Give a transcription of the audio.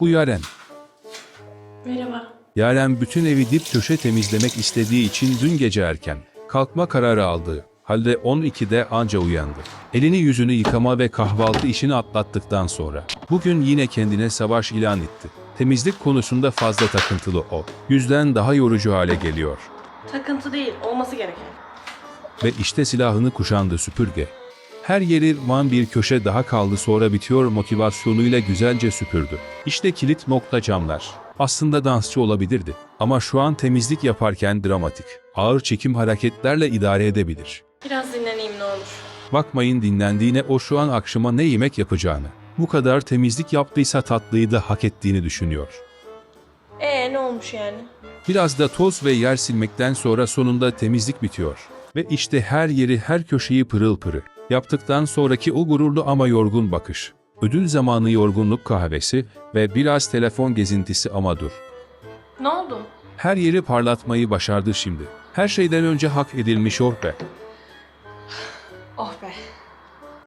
Bu Yaren. Merhaba. Yaren bütün evi dip köşe temizlemek istediği için dün gece erken kalkma kararı aldı. Halde 12'de anca uyandı. Elini yüzünü yıkama ve kahvaltı işini atlattıktan sonra bugün yine kendine savaş ilan etti. Temizlik konusunda fazla takıntılı o. Yüzden daha yorucu hale geliyor. Takıntı değil, olması gereken. Ve işte silahını kuşandı süpürge. Her yeri man bir köşe daha kaldı sonra bitiyor motivasyonuyla güzelce süpürdü. İşte kilit nokta camlar. Aslında dansçı olabilirdi. Ama şu an temizlik yaparken dramatik. Ağır çekim hareketlerle idare edebilir. Biraz dinleneyim ne olur. Bakmayın dinlendiğine o şu an akşama ne yemek yapacağını. Bu kadar temizlik yaptıysa tatlıyı da hak ettiğini düşünüyor. Ee ne olmuş yani? Biraz da toz ve yer silmekten sonra sonunda temizlik bitiyor. Ve işte her yeri her köşeyi pırıl pırıl. Yaptıktan sonraki o gururlu ama yorgun bakış. Ödül zamanı yorgunluk kahvesi ve biraz telefon gezintisi ama dur. Ne oldu? Her yeri parlatmayı başardı şimdi. Her şeyden önce hak edilmiş oh be. Oh be.